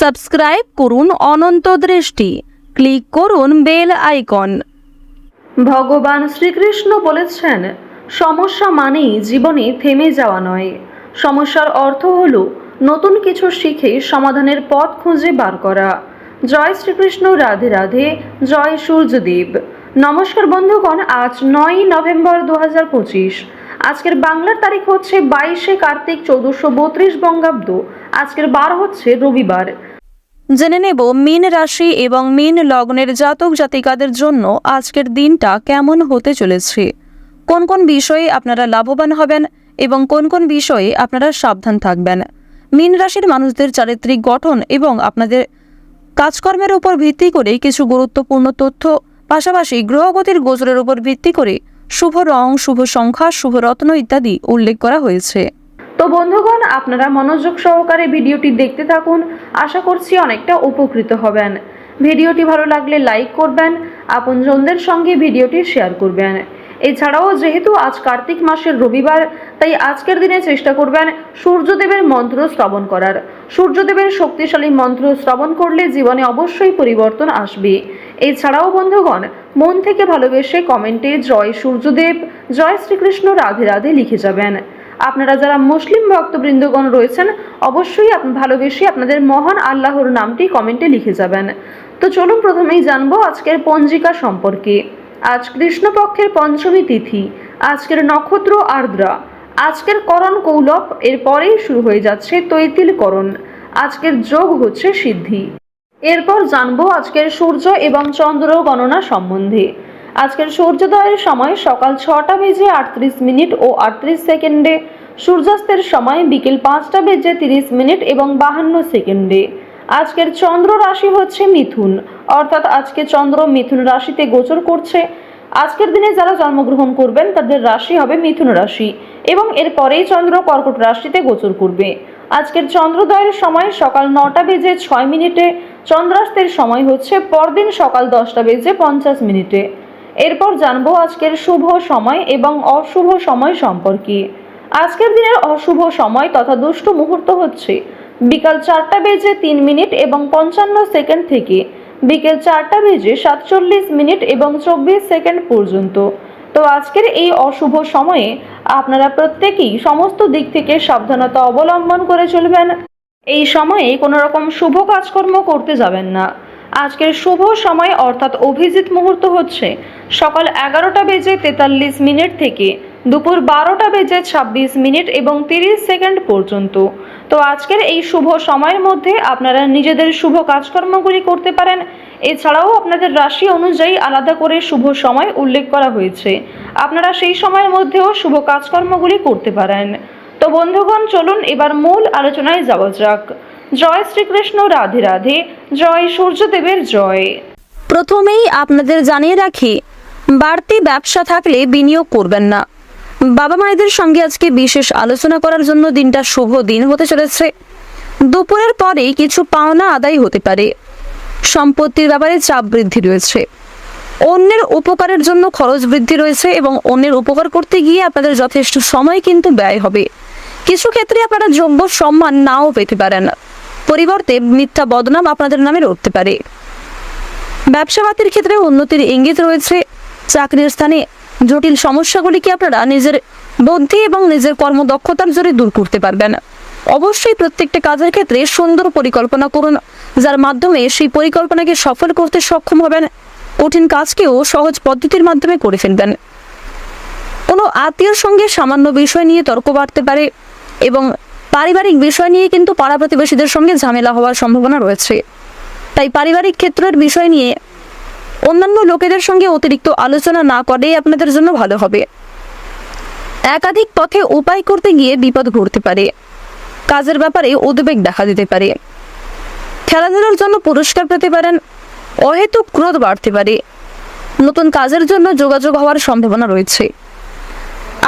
Subscribe করুন অনন্ত দৃষ্টি। Click করুন বেল আইকন। ভগবান শ্রীকৃষ্ণ বলেছেন, সমস্যা মানেই জীবনে থেমে যাওয়া নয়। সমস্যার অর্থ হল, নতুন কিছু শিখে সমাধানের পথ খুঁজে বার করা। জয় শ্রীকৃষ্ণ, রাধে রাধে, জয় সূর্যদেব। নমস্কার বন্ধুগণ, আজ নয় নভেম্বর দু হাজার পঁচিশ। আজকের বাংলার তারিখ হচ্ছে বাইশে কার্তিক চৌদ্দশো বত্রিশ বঙ্গাব্দ। আজকের বার হচ্ছে রবিবার। জেনে নেব মীন রাশি এবং মীন লগ্নের জাতক জাতিকাদের জন্য আজকের দিনটা কেমন হতে চলেছে। কোন কোন বিষয়ে আপনারা লাভবান হবেন এবং কোন কোন বিষয়ে আপনারা সাবধান থাকবেন। মীন রাশির মানুষদের চারিত্রিক গঠন এবং আপনাদের কাজকর্মের উপর ভিত্তি করে কিছু গুরুত্বপূর্ণ তথ্য, পাশাপাশি গ্রহগতির গোচরের উপর ভিত্তি করে শুভ রং, শুভ সংখ্যা, শুভ রত্ন ইত্যাদি উল্লেখ করা হয়েছে। তো বন্ধুগণ, আপনারা মনোযোগ সহকারে ভিডিওটি দেখতে থাকুন। আশা করছি অনেকটা উপকৃত হবেন। ভিডিওটি ভালো লাগলে লাইক করবেন, আপনজনদের সঙ্গে ভিডিওটি শেয়ার করবেন। এছাড়াও যেহেতু আজ কার্তিক মাসের রবিবার, তাই আজকের দিনে চেষ্টা করবেন সূর্যদেবের মন্ত্র শ্রবণ করার। সূর্যদেবের শক্তিশালী মন্ত্র শ্রবণ করলে জীবনে অবশ্যই পরিবর্তন আসবে। এছাড়াও বন্ধুগণ, মন থেকে ভালোবেসে কমেন্টে জয় সূর্যদেব, জয় শ্রীকৃষ্ণ, রাধে রাধে লিখে যাবেন। আপনারা যারা মুসলিম ভক্তবৃন্দগণ রয়েছেন, অবশ্যই ভালোবেসে আপনাদের মহান আল্লাহর নামটি কমেন্টে লিখে যাবেন। তো চলুন প্রথমেই জানব আজকের পঞ্জিকা সম্পর্কে। আজ কৃষ্ণপক্ষের পঞ্চমী তিথি, আজকের নক্ষত্র আর্দ্রা। আজকের করণ কৌলভ এর পরেই শুরু হয়ে যাচ্ছে তৈতিল করণ আজকের যোগ হচ্ছে সিদ্ধি। এরপর জানব আজকের সূর্য এবং চন্দ্র গণনা সম্বন্ধে। আজকের সূর্যোদয়ের সময় সকাল ছটা বেজে আটত্রিশ মিনিট ও আটত্রিশ সেকেন্ডে, সূর্যাস্তের সময় বিকেল পাঁচটা বেজে তিরিশ মিনিট এবং বাহান্ন সেকেন্ডে। আজকের চন্দ্র রাশি হচ্ছে মিথুন, অর্থাৎ আজকে চন্দ্র মিথুন রাশিতে গোচর করছে। আজকের দিনে যারা জন্মগ্রহণ করবেন, তাদের রাশি হবে মিথুন রাশি এবং এরপরেই চন্দ্র কর্কট রাশিতে গোচর করবে। আজকের চন্দ্রোদয়ের সময় সকাল নটা বেজে ছয় মিনিটে, চন্দ্রাস্তের সময় হচ্ছে পরদিন সকাল দশটা বেজে পঞ্চাশ মিনিটে। এরপর জানব আজকের শুভ সময় এবং অশুভ সময় সম্পর্কে। আজকের দিনের অশুভ সময় তথা দুষ্ট মুহূর্ত হচ্ছে বিকাল চারটা বেজে তিন মিনিট এবং পঞ্চান্ন সেকেন্ড থেকে বিকেল চারটা বেজে সাতচল্লিশ মিনিট এবং চব্বিশ সেকেন্ড পর্যন্ত। তো আজকের এই অশুভ সময়ে আপনারা প্রত্যেকেই সমস্ত দিক থেকে সাবধানতা অবলম্বন করে চলবেন। এই সময়ে কোনো রকম শুভ কাজকর্ম করতে যাবেন না। আজকের শুভ সময় অর্থাৎ অভিজিৎ মুহূর্ত হচ্ছে সকাল এগারোটা বেজে তেতাল্লিশ মিনিট থেকে দুপুর বারোটা বেজে ছাব্বিশ মিনিট এবং তিরিশ সেকেন্ড পর্যন্ত। তো আজকের এই শুভ সময়ের মধ্যে আপনারা নিজেদের শুভ কাজকর্মগুলি করতে পারেন। এছাড়াও আপনাদের রাশি অনুযায়ী আলাদা করে শুভ সময় উল্লেখ করা হয়েছে। আপনারা সেই সময়ের মধ্যেও শুভ কাজকর্মগুলি করতে পারেন। তো বন্ধুগণ, চলুন এবার মূল আলোচনায় যাওয়া যাক। জয় শ্রীকৃষ্ণ, রাধে রাধে, জয় সূর্যদেবের জয়। প্রথমেই আপনাদের জানিয়ে রাখি, বাড়তি ব্যবসা থাকলে বিনিয়োগ করবেন না। বাবা মায়েদের সঙ্গে আজকে বিশেষ আলোচনা করার জন্য দিনটা শুভ দিন হতে চলেছে। দুপুরের পরেই কিছু পাওনা আদায় হতে পারে। সম্পত্তির ব্যাপারে চাপ বৃদ্ধি রয়েছে। অন্যের উপকারের জন্য খরচ বৃদ্ধি রয়েছে এবং অন্যের উপকার করতে গিয়ে আপনাদের যথেষ্ট সময় কিন্তু ব্যয় হবে। কিছু ক্ষেত্রে আপনারা যোগ্য সম্মান নাও পেতে পারেন। পরিবর্তে মিথ্যা বদনাম আপনাদের নামে উঠতে পারে। ব্যবসাপাতির ক্ষেত্রে উন্নতির ইঙ্গিত রয়েছে। চাকরির স্থানে জটিল সমস্যাগুলিকে আপনারা নিজের বুদ্ধি এবং নিজের কর্মদক্ষতার জোরে দূর করতে পারবেন? অবশ্যই প্রত্যেকটা কাজের ক্ষেত্রে সুন্দর পরিকল্পনা করুন, যার মাধ্যমে সেই পরিকল্পনাকে সফল করতে সক্ষম হবেন। কঠিন কাজকেও সহজ পদ্ধতির মাধ্যমে করে ফেলবেন। কোনো আত্মীয়র সঙ্গে সামান্য বিষয় নিয়ে তর্ক বাড়তে পারে এবং পারিবারিক বিষয় নিয়ে কিন্তু পাড়া প্রতিবেশীদের সঙ্গে ঝামেলা হওয়ার সম্ভাবনা রয়েছে। তাই পারিবারিক ক্ষেত্রের বিষয় নিয়ে অন্যান্য লোকেদের সঙ্গে অতিরিক্ত আলোচনা না করেই আপনাদের জন্য ভালো হবে। একাধিক পথে উপায় করতে গিয়ে বিপদ ঘটতে পারে। কাজের ব্যাপারে উদ্বেগ দেখা দিতে পারে। খেলাধুলার জন্য পুরস্কার পেতে পারেন, অহেতুক ক্রোধ বাড়তে পারে। নতুন কাজের জন্য যোগাযোগ হওয়ার সম্ভাবনা রয়েছে।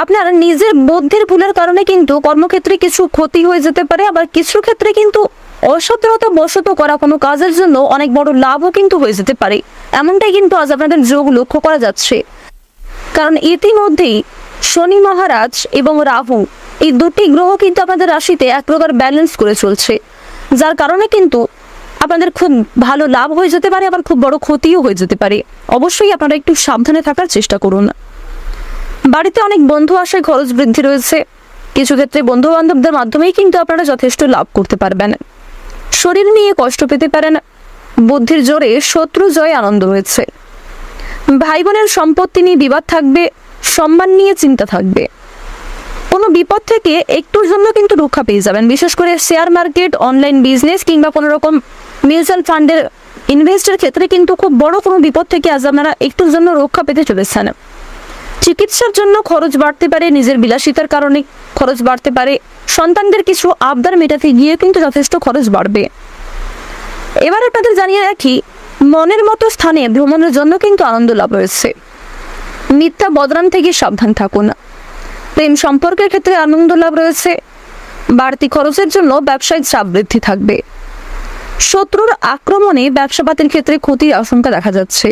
আপনার নিজের বুদ্ধির ভুলের কারণে কিন্তু কর্মক্ষেত্রে কিছু ক্ষতি হয়ে যেতে পারে, আবার কিছু ক্ষেত্রে কিন্তু অসতর্কতা বশত করা কোনো কাজের জন্য অনেক বড় লাভও কিন্তু হয়ে যেতে পারে। এমনটাই কিন্তু আজ আপনাদের যোগ লক্ষ্য করা যাচ্ছে। কারণ ইতিমধ্যেই শনি মহারাজ এবং রাহু এই দুটি গ্রহ কিন্তু আপনাদের রাশিতে এক প্রকার ব্যালেন্স করে চলছে। যার কারণে কিন্তু আপনাদের খুব ভালো লাভ হয়ে যেতে পারে, আবার খুব বড় ক্ষতিও হয়ে যেতে পারে। অবশ্যই আপনারা একটু সাবধানে থাকার চেষ্টা করুন। বাড়িতে অনেক বন্ধু আসায় খরচ বৃদ্ধি রয়েছে। কিছু ক্ষেত্রে বন্ধু বান্ধবদের মাধ্যমেই কিন্তু আপনারা যথেষ্ট লাভ করতে পারবেন। শরীর নিয়ে কষ্ট পেতে পারেন, বুদ্ধির জোরে শত্রু জয় আনন্দ রয়েছে ভাই বোনের সম্পত্তি নিয়ে বিবাদ থাকবে, সম্মান নিয়ে চিন্তা থাকবে। কোনো বিপদ থেকে একটুর জন্য কিন্তু রক্ষা পেয়ে যাবেন। বিশেষ করে শেয়ার মার্কেট, অনলাইন বিজনেস কিংবা কোনো রকম মিউচুয়াল ফান্ডের ইনভেস্টের ক্ষেত্রে কিন্তু খুব বড় কোনো বিপদ থেকে আজ আপনারা একটুর জন্য রক্ষা পেতে চলেছেন। চিকিৎসার জন্য খরচ বাড়তে পারে, নিজের বিলাসিতার কারণে খরচ বাড়তে পারে। সন্তানদের কিছু আবদার মেটাতে গিয়ে কিন্তু যথেষ্ট খরচ বাড়বে। এবার আপনাদের জানিয়ে রাখি, মনের মতো স্থানে ভ্রমণের জন্য কিন্তু আনন্দ লাভ রয়েছে মিথ্যা বদনাম থেকে সাবধান থাকুন। প্রেম সম্পর্কের ক্ষেত্রে আনন্দ লাভ রয়েছে। বাড়তি খরচের জন্য ব্যবসায়িক চাপ বৃদ্ধি থাকবে। শত্রুর আক্রমণে ব্যবসাপাতির ক্ষেত্রে ক্ষতির আশঙ্কা দেখা যাচ্ছে।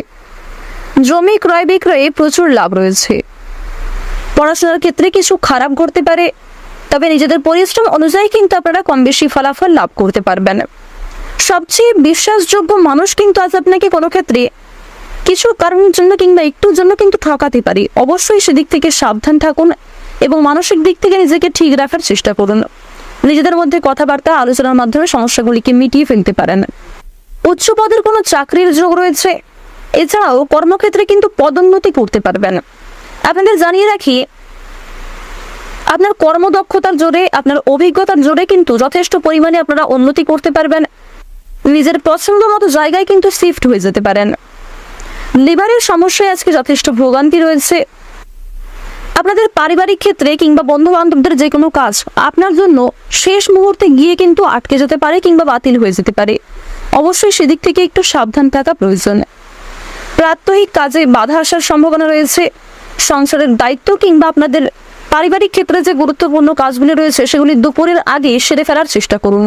জমি ক্রয় বিক্রয়ে প্রচুর লাভ রয়েছে। পড়াশোনার ক্ষেত্রে কিছু খারাপ ঘটতে পারে, তবে নিজেদের পরিশ্রম অনুযায়ী কিন্তু আপনারা কম বেশি ফলাফল লাভ করতে পারবেন। সবচেয়ে বিশ্বাসযোগ্য মানুষ কিন্তু আজ আপনাকে কোনো ক্ষেত্রে কিছু কারণের জন্য কিংবা একটুর জন্য কিন্তু ঠকাতে পারি। অবশ্যই সেদিক থেকে সাবধান থাকুন এবং মানসিক দিক থেকে নিজেকে ঠিক রাখার চেষ্টা করুন। নিজেদের মধ্যে কথাবার্তা, আলোচনার মাধ্যমে সমস্যাগুলিকে মিটিয়ে ফেলতে পারেন। উচ্চ পদের কোনো চাকরির যোগ রয়েছে? এছাড়াও কর্মক্ষেত্রে কিন্তু পদোন্নতি করতে পারবেন। আপনাদের জানিয়ে রাখি, আপনার কর্মদক্ষতার জোরে, আপনার অভিজ্ঞতার জোরে কিন্তু যথেষ্ট পরিমাণে আপনারা উন্নতি করতে পারবেন। নিজের পছন্দ মতো জায়গায় কিন্তু শিফট হয়ে যেতে পারেন। লিভারের সমস্যায় আজকে যথেষ্ট ভোগান্তি রয়েছে। আপনাদের পারিবারিক ক্ষেত্রে কিংবা বন্ধু বান্ধবদের যে কোনো কাজ আপনার জন্য শেষ মুহূর্তে গিয়ে কিন্তু আটকে যেতে পারে কিংবা বাতিল হয়ে যেতে পারে। অবশ্যই সেদিক থেকে একটু সাবধান থাকা প্রয়োজন। প্রাত্যহিক কাজে বাধা আসার সম্ভাবনা রয়েছে। সংসারের দায়িত্ব কিংবা আপনাদের পারিবারিক ক্ষেত্রে যে গুরুত্বপূর্ণ কাজগুলি রয়েছে, সেগুলি দুপুরের আগে সেরে ফেলার চেষ্টা করুন।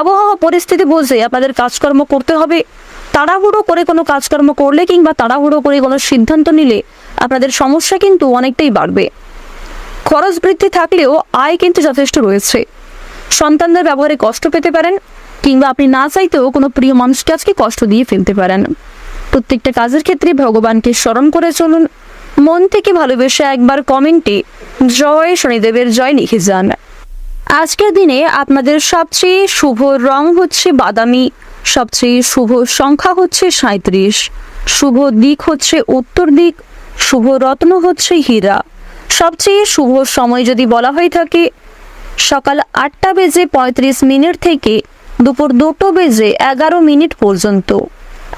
আবহাওয়া পরিস্থিতি বুঝে আপনাদের কাজকর্ম করতে হবে। তাড়াহুড়ো করে কোনো কাজকর্ম করলে কিংবা তাড়াহুড়ো করে কোনো সিদ্ধান্ত নিলে আপনাদের সমস্যা কিন্তু অনেকটাই বাড়বে। খরচ বৃদ্ধি থাকলেও আয় কিন্তু যথেষ্ট রয়েছে। সন্তানদের ব্যবহারে কষ্ট পেতে পারেন, কিংবা আপনি না চাইতেও কোনো প্রিয় মানুষকে আজকে কষ্ট দিয়ে ফেলতে পারেন। প্রত্যেকটা কাজের ক্ষেত্রে ভগবানকে স্মরণ করে চলুন। মন থেকে ভালোবেসে একবার কমেন্টে, জয় শনিদেবের জয় লিখে যান। আজকের দিনে আপনাদের সবচেয়ে শুভ রং হচ্ছে বাদামি, সবচেয়ে শুভ সংখ্যা হচ্ছে সাঁত্রিশ শুভ দিক হচ্ছে উত্তর দিক, শুভ রত্ন হচ্ছে হীরা। সবচেয়ে শুভ সময় যদি বলা হয়ে থাকে, সকাল আটটা বেজে পঁয়ত্রিশ মিনিট থেকে দুপুর দুটো বেজে এগারো মিনিট পর্যন্ত।